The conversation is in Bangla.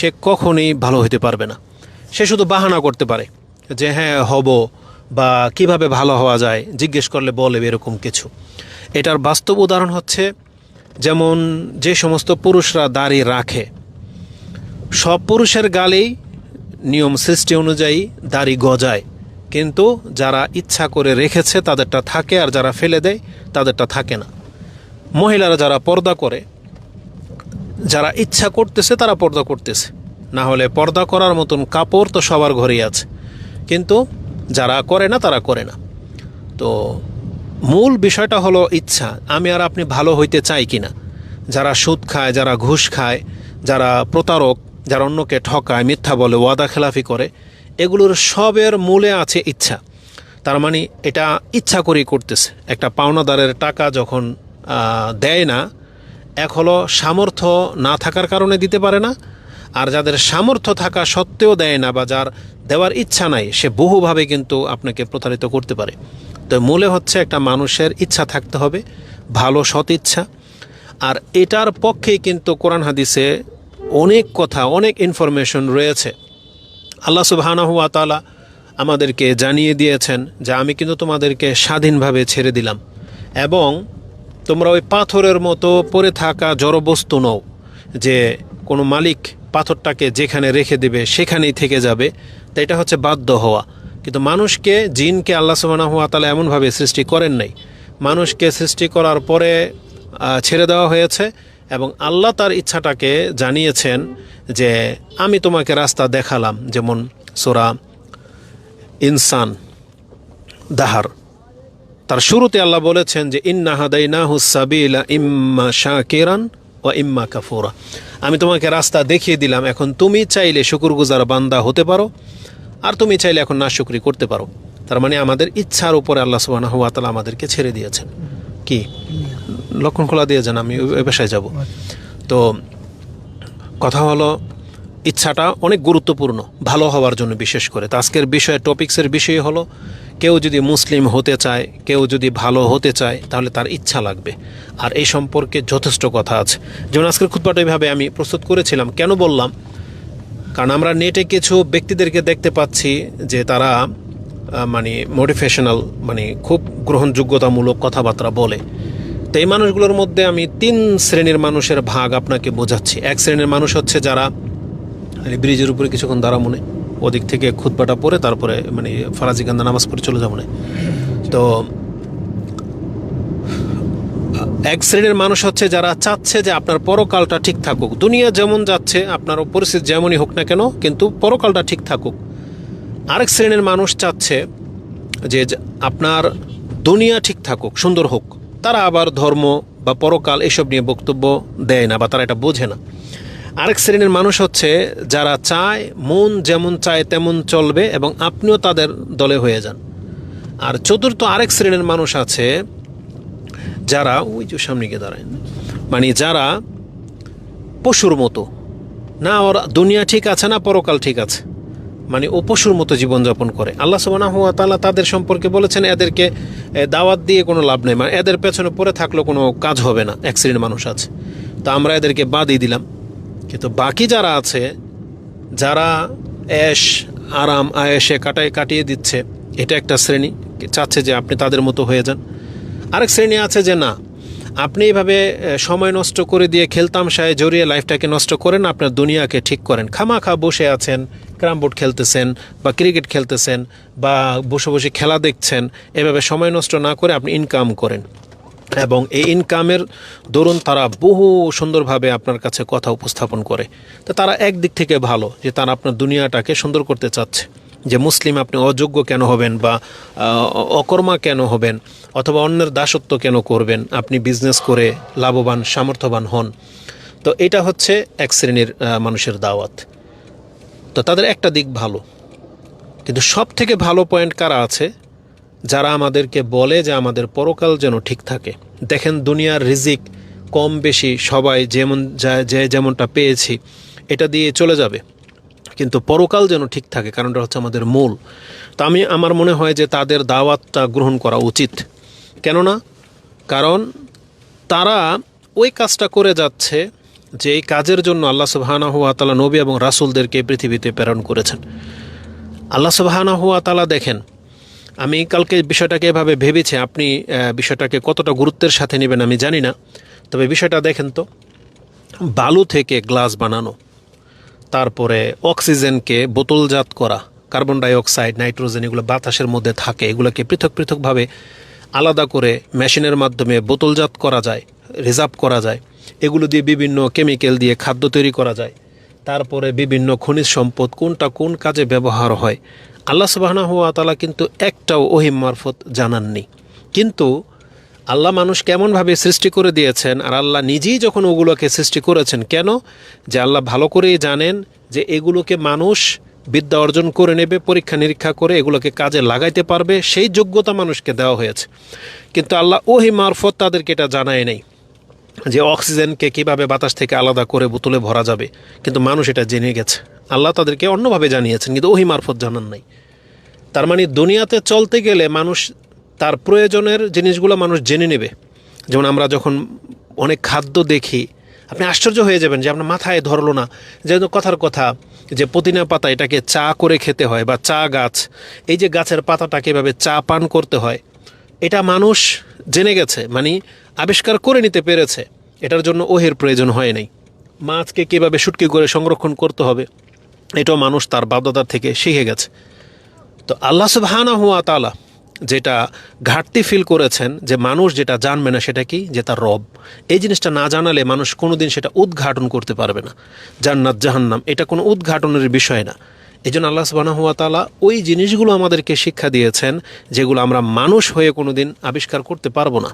সে কখনোই ভালো হতে পারবে না। সে শুধু বাহানা করতে পারে যে হ্যাঁ হব বা কীভাবে ভালো হওয়া যায়? জিজ্ঞেস করলে বলে এরকম কিছু। এটার বাস্তব উদাহরণ হচ্ছে, যেমন যে সমস্ত পুরুষরা দাড়ি রাখে, সব পুরুষের গালেই নিয়ম সৃষ্টি অনুযায়ী দাড়ি গজায়। কিন্তু যারা ইচ্ছা করে রেখেছে, তাদেরটা থাকে, আর যারা ফেলে দেয়, তাদেরটা থাকে না। মহিলারা যারা পর্দা করে যারা ইচ্ছা করতেছে, তারা পর্দা করতেছে। না হলে পর্দা করার মতন কাপড় তো সবার ঘরেই আছে। কিন্তু যারা করে না, তারা করে না। তো মূল বিষয়টা হলো ইচ্ছা, আমি আর আপনি ভালো হইতে চাই কি না যারা সুদ খায়, যারা ঘুষ খায়, যারা প্রতারক, যারা অন্যকে ঠকায়, মিথ্যা বলে, ওয়াদা খেলাফি করে, এগুলোর সবের মূলে আছে ইচ্ছা। তার মানে এটা ইচ্ছা করেই করতেছে। একটা পাওনাদারের টাকা যখন দেয় না এক হলো সামর্থ্য না থাকার কারণে দিতে পারে না, আর যাদের সামর্থ্য থাকা সত্ত্বেও দেয় না বা যার দেওয়ার ইচ্ছা নাই, সে বহুভাবে কিন্তু আপনাকে প্রতারিত করতে পারে। তো মূলে হচ্ছে একটা মানুষের ইচ্ছা থাকতে হবে, ভালো সৎ ইচ্ছা, আর এটার পক্ষেই কিন্তু কোরআন হাদিসে অনেক কথা, অনেক ইনফরমেশন রয়েছে। আল্লাহ সুবহানাহু ওয়া তাআলা আমাদেরকে জানিয়ে দিয়েছেন যে আমি কিন্তু তোমাদেরকে স্বাধীনভাবে ছেড়ে দিলাম, এবং তোমরা ওই পাথরের মতো পড়ে থাকা জড়বস্তু নও, যে কোনো মালিক পাথরটাকে যেখানে রেখে দেবে সেখানেই থেকে যাবে। তো এটা হচ্ছে বাধ্য হওয়া। কিন্তু মানুষকে, জিনকে আল্লাহ সুবহানাহু ওয়া তাআলা এমনভাবে সৃষ্টি করেন নাই। মানুষকে সৃষ্টি করার পরে ছেড়ে দেওয়া হয়েছে এবং আল্লাহ তার ইচ্ছাটাকে জানিয়েছেন যে, আমি তোমাকে রাস্তা দেখালাম যেমন সোরা ইনসান, দাহার। তার শুরুতে আল্লাহ বলেছেন যে, ইন্না হাদাইনা হুসাবিলা ইম্মা শাকিরান ও ইম্মা কাফুরা। আমি তোমাকে রাস্তা দেখিয়ে দিলাম, এখন তুমি চাইলে শুকুরগুজার বান্দা হতে পারো, আর তুমি চাইলে এখন না শুকরি করতে পারো। তার মানে আমাদের ইচ্ছার উপরে আল্লাহ সুবহানাহু ওয়া তাআলা আমাদেরকে ছেড়ে দিয়েছেন। কি? লক্ষণ খোলা দিয়ে যান, আমি ওই পেশায় যাব। তো কথা হলো, ইচ্ছাটা অনেক গুরুত্বপূর্ণ, ভালো হওয়ার জন্য বিশেষ করে। তো আজকের বিষয় টপিক্সের বিষয় হলো কেউ যদি মুসলিম হতে চায়, কেউ যদি ভালো হতে চায়, তাহলে তার ইচ্ছা লাগবে। আর এই সম্পর্কে যথেষ্ট কথা আছে। যেমন আজকের খুদ্বাটা এইভাবে আমি প্রস্তুত করেছিলাম। কেন বললাম? কারণ আমরা নেটে কিছু ব্যক্তিদেরকে দেখতে পাচ্ছি যে তারা মানে মোটিভেশনাল মানে খুব গ্রহণযোগ্যতামূলক কথাবার্তা বলে। তো এই মানুষগুলোর মধ্যে আমি তিন শ্রেণির মানুষের ভাগ আপনাকে বোঝাচ্ছি। এক শ্রেণির মানুষ হচ্ছে যারা মানে ব্রিজের উপরে কিছুক্ষণ দাঁড়া মনে। ওদিক থেকে খুতবাটা পরে তারপরে মানে ফরাজি গান্দা নামাজ পড়ে চলে যাব তো, এক শ্রেণির মানুষ হচ্ছে যারা চাচ্ছে যে আপনার পরকালটা ঠিক থাকুক। দুনিয়া যেমন যাচ্ছে আপনার পরিস্থিতি যেমনই হোক না কেন, কিন্তু পরকালটা ঠিক থাকুক। আরেক শ্রেণির মানুষ চাচ্ছে যে আপনার দুনিয়া ঠিক থাকুক, সুন্দর হোক। তারা আবার ধর্ম বা পরকাল এসব নিয়ে বক্তব্য দেয় না বা তারা এটা বোঝে না। আরেক শ্রেণির মানুষ হচ্ছে যারা চায়, মন যেমন চায় তেমন চলবে এবং আপনিও তাদের দলে হয়ে যান। আর চতুর্থ আরেক শ্রেণির মানুষ আছে যারা, ওই যে সামনে গিয়ে দাঁড়ায় মানে যারা পশুর মতো। না, ওর দুনিয়া ঠিক আছে না পরকাল ঠিক আছে। মানে ও পশুর মতো জীবনযাপন করে। আল্লাহ সুবহানাহু ওয়া তাআলা তাদের সম্পর্কে বলেছেন, এদেরকে দাওয়াত দিয়ে কোনো লাভ নেই। মানে এদের পেছনে পড়ে থাকলেও কোনো কাজ হবে না। এক শ্রেণির মানুষ আছে। তো আমরা এদেরকে বাদই দিলাম। কিন্তু বাকি যারা আছে, যারা এশ, আরাম আয়েসে কাটায় কাটিয়ে দিচ্ছে, এটা একটা শ্রেণি, চাচ্ছে যে আপনি তাদের মতো হয়ে যান। আরেক শ্রেণি আছে যে না, আপনি এইভাবে সময় নষ্ট করে দিয়ে খেলতাম খেলতামশায় জড়িয়ে লাইফটাকে নষ্ট করেন, আপনার দুনিয়াকে ঠিক করেন। খামাখা বসে আছেন, ক্রাম বোর্ড খেলতেছেন, বা ক্রিকেট খেলতেছেন, বা বসে বসে খেলা দেখছেন, এভাবে সময় নষ্ট না করে আপনি ইনকাম করেন। এবং এই ইনকামের দরুন তারা বহু সুন্দরভাবে আপনার কাছে কথা উপস্থাপন করে। তো তারা একদিক থেকে ভালো যে তারা আপনার দুনিয়াটাকে সুন্দর করতে চাচ্ছে। যে মুসলিম আপনি অযোগ্য কেন হবেন বা অকর্মা কেন হবেন অথবা অন্যের দাসত্ব কেন করবেন, আপনি বিজনেস করে লাভবান, সামর্থ্যবান হন। তো এটা হচ্ছে এক শ্রেণির মানুষের দাওয়াত। তো তাদের একটা দিক ভালো। কিন্তু সব থেকে ভালো পয়েন্ট কারা আছে? যারা আমাদেরকে বলে যে আমাদের পরকাল যেন ঠিক থাকে। দেখেন দুনিয়ার রিজিক কম বেশি, সবাই যেমন যে যেমনটা পেয়েছি, এটা দিয়ে চলে যাবে। কিন্তু পরকাল যেন ঠিক থাকে, কারণটা হচ্ছে আমাদের মূল। তো আমি, আমার মনে হয় যে তাদের দাওয়াতটা গ্রহণ করা উচিত। কেননা, কারণ তারা ওই কাজটা করে যাচ্ছে যে এই কাজের জন্য আল্লাহ সুবাহানা তালা নবী এবং রাসুলদেরকে পৃথিবীতে প্রেরণ করেছেন। আল্লাহ সুবাহানা তালা দেখেন আমি কালকে বিষয়টাকে এভাবে ভেবেছি, আপনি বিষয়টাকে কতটা গুরুত্বের সাথে নেবেন আমি জানি না। তবে বিষয়টা দেখেন তো, বালু থেকে গ্লাস বানানো, তারপরে অক্সিজেনকে বোতলজাত করা, কার্বন ডাইঅক্সাইড, নাইট্রোজেন, এগুলো বাতাসের মধ্যে থাকে, এগুলোকে পৃথক পৃথকভাবে আলাদা করে মেশিনের মাধ্যমে বোতলজাত করা যায়, রিজার্ভ করা যায়। এগুলো দিয়ে বিভিন্ন কেমিক্যাল দিয়ে খাদ্য তৈরি করা যায়। তারপরে বিভিন্ন খনিজ সম্পদ কোনটা কোন কাজে ব্যবহার হয় আল্লাহ সুবাহনা হুয়া তালা কিন্তু একটাও ওহিম মারফত জানাননি। কিন্তু আল্লাহ মানুষ কেমনভাবে সৃষ্টি করে দিয়েছেন আর আল্লাহ নিজেই যখন ওগুলোকে সৃষ্টি করেছেন, কেন? যে আল্লাহ ভালো করেই জানেন যে এগুলোকে মানুষ বিদ্যা অর্জন করে নেবে, পরীক্ষা নিরীক্ষা করে এগুলোকে কাজে লাগাইতে পারবে, সেই যোগ্যতা মানুষকে দেওয়া হয়েছে। কিন্তু আল্লাহ ওহি মারফত তাদেরকে এটা জানায় নেই। যে অক্সিজেনকে কীভাবে বাতাস থেকে আলাদা করে বোতলে ভরা যাবে। কিন্তু মানুষ এটা জেনে গেছে। আল্লাহ তাদেরকে অন্যভাবে জানিয়েছেন, কিন্তু ওহি মারফত জানান নাই। তার মানে দুনিয়াতে চলতে গেলে মানুষ তার প্রয়োজনের জিনিসগুলো মানুষ জেনে নেবে। যেমন আমরা যখন অনেক খাদ্য দেখি, আপনি আশ্চর্য হয়ে যাবেন যে আপনার মাথায় ধরলো না। যেহেতু কথার কথা যে পুদিনা পাতা এটাকে চা করে খেতে হয় বা চা গাছ, এই যে গাছের পাতাটাকে এভাবে চা পান করতে হয়, এটা মানুষ জেনে গেছে মানে আবিষ্কার করে নিতে পেরেছে। এটার জন্য ওহের প্রয়োজন হয় নাই। মাছকে কীভাবে শুটকি করে সংরক্ষণ করতে হবে, এটাও মানুষ তার বাপদাদার থেকে শিখে গেছে। তো আল্লাহ সুবহানা হুয়া তালা যেটা ঘাটতি ফিল করেছেন, যে মানুষ যেটা জানবে না সেটা কি? যে তার রব। এই জিনিসটা না জানালে মানুষ কোনোদিন সেটা উদ্ঘাটন করতে পারবে না। জান্নাত জাহান্নাম, এটা কোনো উদ্ঘাটনের বিষয় না। এই জন্য আল্লাহ সুবাহ হুয়া তালা ওই জিনিসগুলো আমাদেরকে শিক্ষা দিয়েছেন যেগুলো আমরা মানুষ হয়ে কোনো দিন আবিষ্কার করতে পারব না।